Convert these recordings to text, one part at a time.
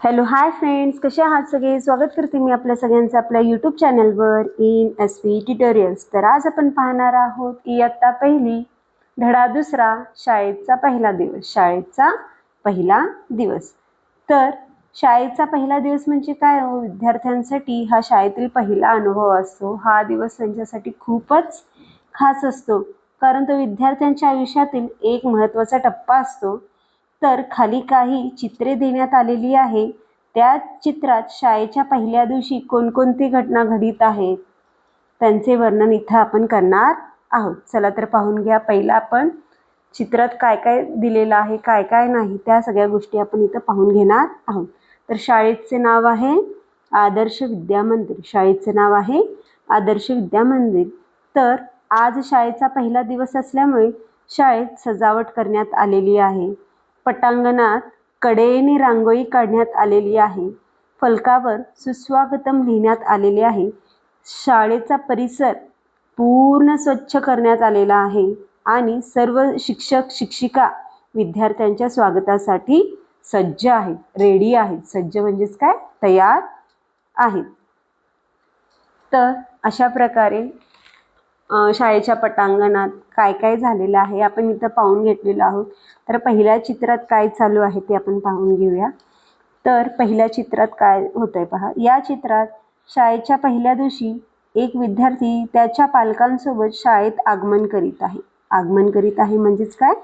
Hello hi friends कसे आहात सगळे? स्वागत करते मी आपल्या सगळ्यांचं आपल्या यूट्यूब चॅनलवर इन एस पी ट्युटोरियल्स तर आज आपण पाहणार आहोत इयत्ता पहिली धडा दुसरा शाळेचा पहिला दिवस शाळेचा पहिला दिवस. तर शाळेचा पहिला दिवस म्हणजे काय हो? विद्यार्थ्यांसाठी हा शाळेतील पहिला अनुभव असतो. हा दिवस त्यांच्यासाठी खूपच खास असतो. कारण तो विद्यार्थ्यांच्या आयुष्यातील एक महत्त्वाचा टप्पा असतो. तर खाली काही चित्रे देण्यात आलेली आहे. त्या चित्रात शाळेच्या पहिल्या दिवशी कोणकोणती घटना घडित आहेत त्यांचे वर्णन इथं आपण करणार आहोत. चला तर पाहून घ्या. पहिला आपण चित्रात काय काय दिलेलं आहे काय काय नाही त्या सगळ्या गोष्टी आपण इथं पाहून घेणार आहोत. तर शाळेचे नाव आहे आदर्श विद्या मंदिर. शाळेचे नाव आहे आदर्श विद्या मंदिर. तर आज शाळेचा पहिला दिवस असल्यामुळे शाळेत सजावट करण्यात आलेली आहे. पटांगणात कडेने रांगोळी काढण्यात आलेली आहे. फलकावर सुस्वागतम लिहिण्यात आलेले आहे. शाळेचा परिसर पूर्ण स्वच्छ करण्यात आलेला आहे आणि सर्व शिक्षक शिक्षिका विद्यार्थ्यांच्या स्वागतासाठी सज्ज आहेत रेडी आहेत. सज्ज म्हणजेच काय? तयार आहेत. तर अशा प्रकारे शाळेच्या पटांगणात काय काय झालेलं आहे आपण इथं पाहून घेतलेलं आहोत. तर पहिल्या चित्रात काय चालू आहे ते आपण पाहून घेऊया. तर पहिल्या चित्रात काय होतंय पहा. या चित्रात शाळेच्या पहिल्या दिवशी एक विद्यार्थी त्याच्या पालकांसोबत शाळेत आगमन करीत आहे. आगमन करीत आहे म्हणजेच काय?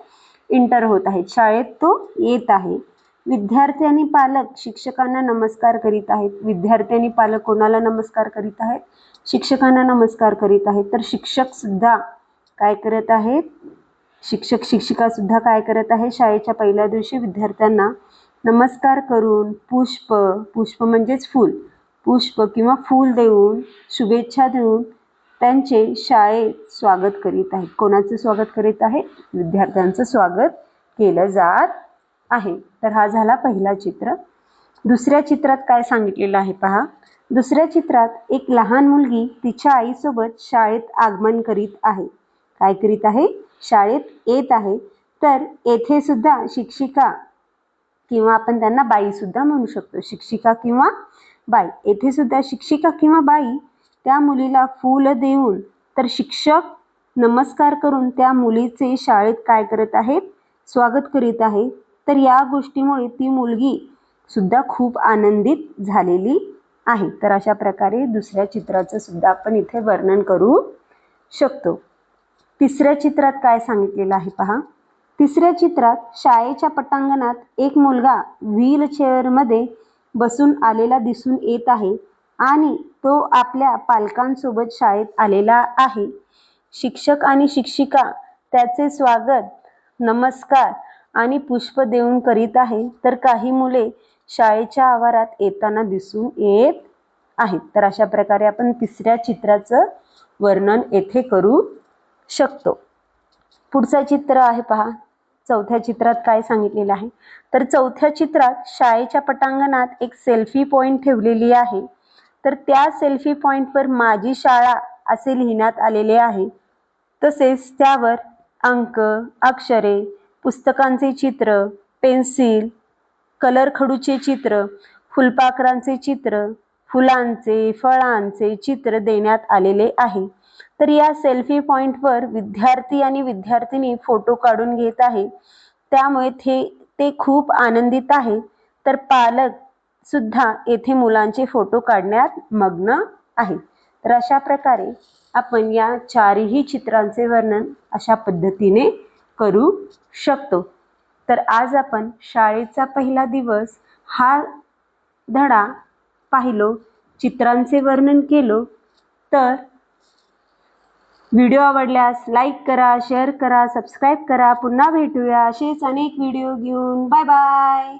इंटर होत आहे शाळेत तो येत आहे. विद्यार्थी आणि पालक शिक्षकांना नमस्कार करीत आहेत. विद्यार्थी आणि पालक कोणाला नमस्कार करीत आहेत? शिक्षकांना नमस्कार करीत आहेत. तर शिक्षक सुद्धा काय करत आहेत? शिक्षक शिक्षिका सुद्धा काय करत आहे शाळेच्या पहिल्या दिवशी विद्यार्थ्यांना नमस्कार करून पुष्प पुष्प म्हणजेच फूल पुष्प किंवा फूल देऊन शुभेच्छा देऊन त्यांचे शाळेत स्वागत करीत आहेत. कोणाचं स्वागत करीत आहे विद्यार्थ्यांचं स्वागत केलं जात आहे. तर हा झाला पहिला चित्र. दुसऱ्या चित्रात काय सांगितलेलं आहे पहा. दुसऱ्या चित्रात एक लहान मुलगी तिच्या आईसोबत शाळेत आगमन करीत आहे. काय करीत आहे? शाळेत येत आहे. तर येथे सुद्धा शिक्षिका किंवा आपण त्यांना बाई सुद्धा म्हणू शकतो. शिक्षिका किंवा बाई. येथे सुद्धा शिक्षिका किंवा बाई त्या मुलीला फूल देऊन तर शिक्षक नमस्कार करून त्या मुलीचे शाळेत काय करत आहेत? स्वागत करीत आहे तर या गोष्टीमुळे ती मुलगी सुद्धा खूप आनंदित झालेली आहे. तर अशा प्रकारे दुसऱ्या चित्राचं सुद्धा आपण इथे वर्णन करू शकतो. तिसऱ्या चित्रात काय सांगितलेलं आहे पहा. तिसऱ्या चित्रात शाळेच्या पटांगणात एक मुलगा व्हील चेअरमध्ये बसून आलेला दिसून येत आहे आणि तो आपल्या पालकांसोबत शाळेत आलेला आहे. शिक्षक आणि शिक्षिका त्याचे स्वागत नमस्कार आणि पुष्प देऊन करीत आहे तर काही मुले शाळेच्या आवारात येताना दिसून येत आहेत. तर अशा प्रकारे आपण तिसऱ्या चित्राचं वर्णन येथे करू शकतो. पुढचं चित्र आहे पहा. चौथ्या चित्रात काय सांगितलेलं आहे? तर चौथ्या चित्रात शाळेच्या पटांगणात एक सेल्फी पॉईंट ठेवलेली आहे. तर त्या सेल्फी पॉईंटवर माझी शाळा असे लिहिण्यात आलेले आहे. तसेच त्यावर अंक अक्षरे पुस्तकांचे चित्र पेन्सिल कलर खडूचे चित्र फुलपाखरांचे चित्र फुलांचे फळांचे चित्र देण्यात आलेले आहे. तर या सेल्फी पॉईंटवर विद्यार्थी आणि विद्यार्थिनी फोटो काढून घेत आहे. त्यामुळे ते ते खूप आनंदित आहे. तर पालक सुद्धा येथे मुलांचे फोटो काढण्यात मग्न आहे. तर अशा प्रकारे आपण या चारही चित्रांचे वर्णन अशा पद्धतीने करू शकतो. तर आज आपण शाळेचा पहिला दिवस हा धडा पाहिलो चित्रांचे वर्णन केलो. तर व्हिडिओ आवडल्यास लाईक करा शेअर करा सबस्क्राईब करा. पुन्हा भेटूया. असेच अनेक व्हिडिओ घेऊन. Bye bye.